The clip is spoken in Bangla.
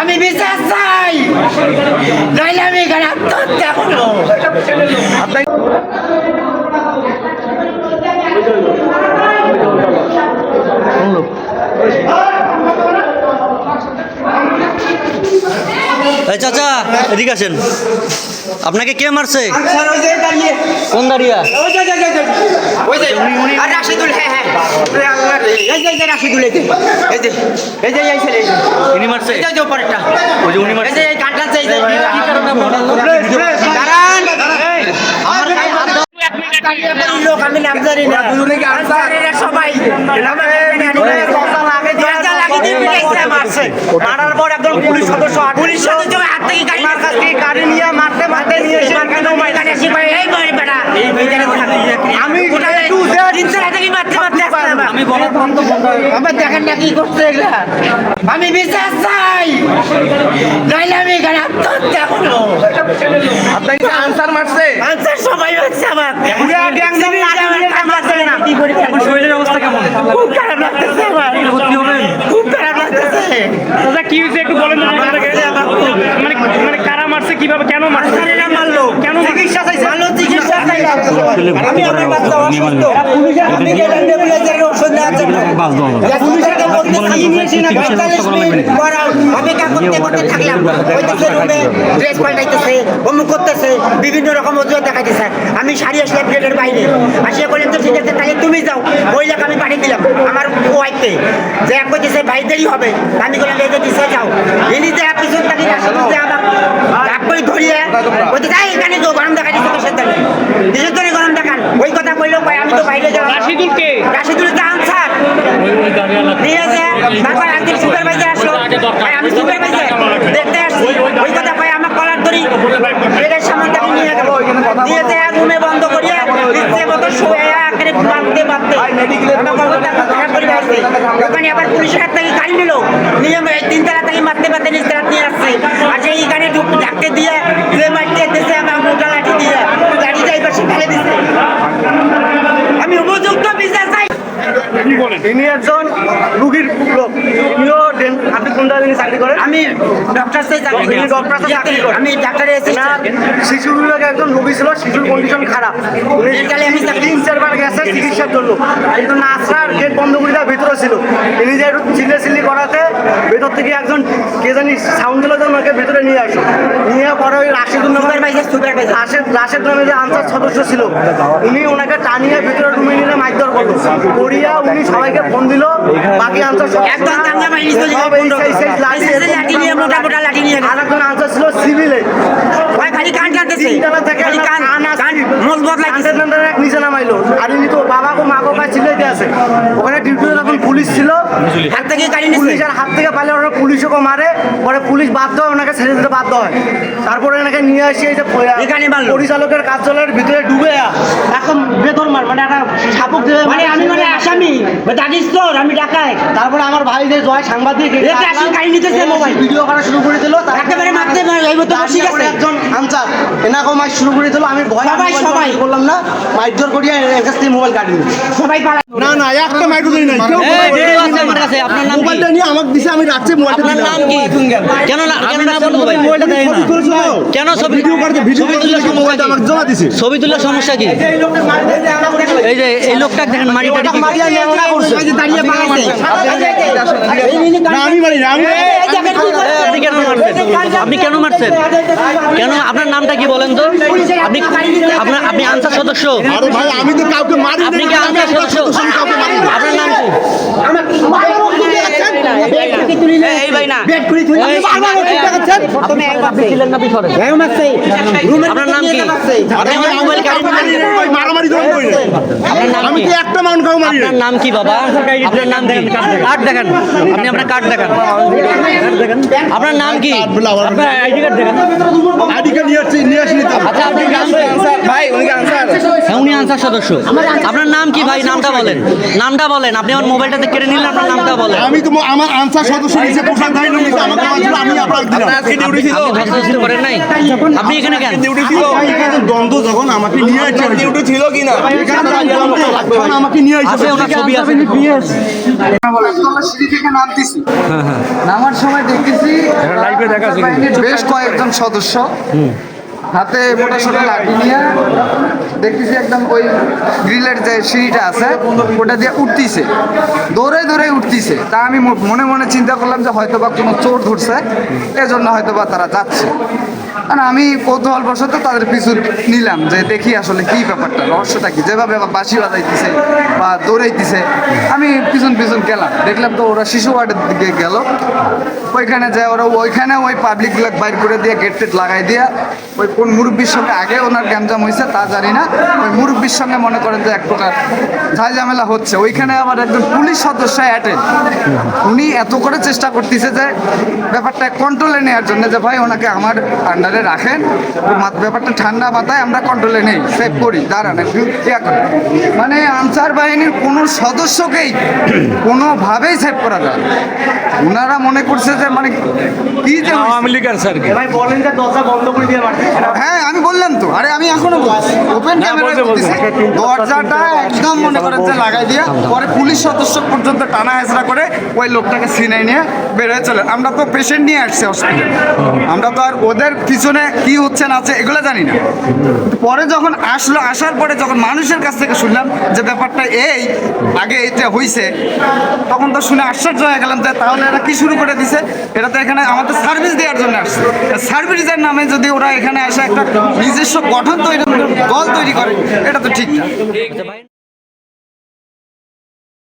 আমি বিশ্বাস চাই। নাইলে আমি এখানে আত্মহত্যা করব। চাচা এদিকে আসেন। আপনাকে কে মারছে কোন দাঁড়িয়া হ্যাঁ হ্যাঁ মারছে ওই যে উনি মারছে। লোক আমি নাম জানি না সবাই মারছে। মারার পর একজন পুলিশ সদস্য পুলিশ সদস্য হাত থেকে গাড়ি মার কাছ থেকে গাড়ি নিয়ে মারতে মারতে নিয়ে এসে এসে এই বেটা আমি মারতে মারতে আমি বলার আমার দেখেন না কি করছে এগুলা। আমি বিশ্বাস চাই। নইলে আমি এখানে আত্মহত্যা করব আপনাকে আনসার মারছে আনসার সবাই হচ্ছে আমার সিভিল আমার মারছে না। কি করি শরীরের অবস্থা কেমন খুব খারাপ লাগতেছে আমার ভর্তি হবেন খুব খারাপ লাগতেছে দাদা কি হয়েছে? একটু বলেন মানে মানে কারা মারছে কীভাবে কেন মারছে? মারলো? কেন চিকিৎসা চাইছে। ভালো চিকিৎসা আমি আমার বাচ্চা অসুস্থ। আমি গেলাম নেবুলাইজারের ওষুধ নেওয়ার জন্য। পুলিশকে বলতেছি, পঁয়তাল্লিশ মিনিট পর আমি করতে করতে থাকলাম। হইতেছে রুমে ড্রেস পাল্টাইতেছে অমুক করতেছে বিভিন্ন রকম অজুহাত দেখাইতেছে। আমি সারি আসলাম গেটের বাইরে। আসিয়া বললাম তো ঠিক আছে তাহলে তুমি যাও। মহিলাকে আমি পাঠিয়ে দিলাম। ওয়াইফকে যে এক কইতেছে ভাই দেরি হবে। আমি করে এই যে দিছে যাও। ইনি যে এক পিছন যে আমার রাগ করে ধরিয়ে বলতে যাই এখানে গরম দেখা দিচ্ছে কিসের জন্য কিসের জন্য গরম দেখান। ওই কথা বললেও আমি তো বাইরে যাব রাশিদুল কে? রাশিদুল জাহান স্যার নিয়ে যে তারপর একদিন সুপারভাইজার আসলো ভাই আমি সুপারভাইজার দেখতে আসছি ওই কথা ভাই আমার কলার ধরি এটার সামান তাকে নিয়ে গেল নিয়ে যে রুমে বন্ধ করিয়ে ইচ্ছে মতো শুয়ে বাঁধতে বাঁধতে। ওখানে আবার পুলিশের হাত থেকে গাড়ি নিল। নিয়ে তিনতলা থেকে মারতে মারতে নিচতলা নিয়ে আসছে। আর সেই এখানে ঢুক ডাকতে দিয়ে যে মারতে দিচ্ছে আমার মোটা লাঠি দিয়ে গাড়ি ড্রাইভার সে ফেলে দিচ্ছে আমি উপযুক্ত বিচার চাই। ইনি একজন রুগীর লোক। কোন জায়গায় চাকরি করেন? আমি ডক্টর সাথে চাকরি করি আপনি চাকরি করেন? আমি ডাক্তারের অ্যাসিস্ট্যান্ট শিশু বিভাগে একজন রোগী ছিল শিশুর কন্ডিশন খারাপ। উনি Mentally আমি তিন চারবার গেছে চিকিৎসার জন্য। কিন্তু নার্সরা গেট বন্ধ করে দেওয়ার ভিতরে ছিল। তিনি যে একটু চিল্লে চিল্লি করাতে ভেতর থেকে একজন কে জানি সাউন্ড দিল যেন ওকে ভেতরে নিয়ে আসো। নিয়ে পরে ওই নামের সুপারভাইজার সুপারভাইজার রাশেদ রাশেদ নামে যে আনসার সদস্য ছিল উনি ওনাকে টানিয়ে ভিতরে রুমে নিয়ে মাইকদর করল। করিয়া উনি সবাইকে ফোন দিল বাকি আনসার সব- একদম লাঠি নিয়ে মোটা মোটা লাঠি নিয়ে আর আনসার ছিল সিভিলে ভাই খালি কান টানতেছে তিনতলা থেকে খালি কান কান আসছে। কান মোজ বদলাইতেছে কানসের নাম্বার এক নিচে নামাইলো। আর ইনি তো বাবা মা কাজ আছে। ওখানে যখন পুলিশ ছিল হাত থেকে গাড়ি নিচ্ছে পুলিশের হাত থেকে পালে ওরা পুলিশকে মারে। পরে পুলিশ বাধ্য হয় ওনাকে ছেড়ে দিতে বাধ্য হয়। তারপরে এনাকে নিয়ে আসি এই যে এখানে মারলো। পরিচালকের কার্যালয়ের ভিতরে ডুবে। মানে একটা দিয়ে মানে আমি মানে আসামি। দাগিস তোর আমি ডাকাই তারপরে আমার ভাই যে জয় সাংবাদিক গাড়ি নিতেছে মোবাইল। ভিডিও করা শুরু করে দিল একেবারে মারতে একজন আনসার এনাকেও মাইক শুরু করে দিল আমি ভয় সবাই, সবাই। করলাম না মাইক জোর করিয়া এর কাছ থেকে মোবাইল কাটি সবাই না না একটা মাইক দিই নাই কেউ আমার কাছে আপনার নাম মোবাইলটা নিয়ে আমাকে দিছে আমি রাখছি মোবাইলটা আপনার নাম কি কেন না কেন না মোবাইলটা দেয় না কেন ছবি ভিডিও করতে ভিডিও করতে মোবাইলটা কি? আমাকে জমা দিছে ছবি তোলার সমস্যা কি এই যে এই লোকটা দেখেন মারি টারি কি- দাঁড়িয়ে না আমি মারি না আমি এই, আপনি কেন মারছেন? আপনি কেন মারছেন? কেন? আপনার নামটা কি বলেন তো? আপনি আপনার আপনি আনসার সদস্য। আমি তো কাউকে মারি আপনি কি আনসার সদস্য? কাউকে মারি না আপনার নাম কি? এই ভাই না। তুমি এক আপনি ছিলেন না পিছনে। হ্যাঁ মারছে রুমের আপনার নাম কি? মারামারি ধরে কই আপনার নাম আমি কি? একটা মাউন্ট কাউ মারি আপনার নাম কি বাবা? আপনার নাম কি? কার্ড দেখান। আপনি আপনার কার্ড দেখান। আপনার নাম কি? আপনার আইডি কার্ড দেখান। আইডি কার্ড নিয়ে আসছি নিয়ে আসিনি তো। আচ্ছা আপনি নাম ভাই উনি হ্যাঁ, আনসার সদস্য আপনার নাম কি ভাই? নামটা বলেন। নামটা বলেন। আপনি আমার মোবাইলটাতে কেড়ে নিলেন আপনার নামটা বলেন। আমি তো আমার আনসার সদস্য নিচে পোশাক গায়ে নিয়েছে আমাকে আমি আপনার দিলাম। আপনি ধস্তাধস্তি করেন নাই? আপনি এখানে কেন? এখানে দ্বন্দ্ব যখন আমাকে নিয়ে আসছে ডিউটি ছিল কি না এখানে যখন আমাকে নিয়ে আসছে আছে ওনার ছবি আছে। সিঁড়ি থেকে নামতেছি। নামার সময় দেখতেছি বেশ কয়েকজন সদস্য। হাতে মোটা সোটা লাঠি নিয়ে দেখতেছি একদম ওই গ্রিলের যে সিঁড়িটা আছে, ওটা দিয়ে উঠতিছে। দৌড়ে দৌড়ে উঠতিছে। তা আমি মনে মনে চিন্তা করলাম যে হয়তো বা কোনো চোর ধরছে, এজন্য হয়তো বা তারা যাচ্ছে। আর আমি কৌতূহল বশত তাদের পিছু নিলাম যে দেখি আসলে কি ব্যাপারটা, রহস্যটা কি? যেভাবে বা বাঁশি বাজাইতেছে বা দৌড়াইতেছে। আমি গেলাম। দেখলাম তো ওরা শিশু ওয়ার্ডের দিকে গেল। ওইখানে যায় ওরা ওইখানে ওই পাবলিকগুলো বাইর করে দিয়ে গেট টেট লাগাই দিয়ে ওই কোন মুরব্বীর সঙ্গে আগে ওনার গ্যাঞ্জাম হয়েছে তা জানি না। ওই মুরব্বীর সঙ্গে মনে করেন যে এক প্রকার ঝামেলা হচ্ছে। ওইখানে আবার একজন পুলিশ সদস্য অ্যাটেন্ড উনি এত করে চেষ্টা করতেছে যে ব্যাপারটা কন্ট্রোলে নেওয়ার জন্য যে, ভাই, ওনাকে আমার আন্ডারে রাখেন। ব্যাপারটা ঠান্ডা মাথায় আমরা কন্ট্রোলে নেই। সেভ করি। দাঁড়ান একটু। মানে আনসার বাহিনীর কোনো সদস্যকেই কোনোভাবেই সেভ করা যায় ওনারা মনে করছে যে মানে কি যে আওয়ামী ভাই বলেন যে দরজা বন্ধ করে দিয়ে মারছে হ্যাঁ আমি বললাম তো। আরে আমি এখনও বলছি। ওপেন ক্যামেরা বলতেছি দরজাটা একদম মনে করেন যে লাগাই দিয়ে পরে পুলিশ সদস্য পর্যন্ত টানা হেঁচড়া করে ওই লোকটাকে সিনাই নিয়ে বের হয়ে চলে। আমরা তো পেশেন্ট নিয়ে আসছি হসপিটালে আমরা তো আর ওদের পিছনে কি হচ্ছে না আছে এগুলো জানি না। পরে যখন আসলো আসার পরে যখন মানুষের কাছ থেকে শুনলাম যে ব্যাপারটা এই আগে এটা হইছে তখন তো শুনে আশ্চর্য হয়ে গেলাম যে তাহলে এরা কি শুরু করে দিছে? এটা তো এখানে আমাদের সার্ভিস দেওয়ার জন্য আসছে। সার্ভিসের নামে যদি ওরা এখানে আসে একটা নিজস্ব গঠন তৈরি দল তৈরি করে এটা তো ঠিক। না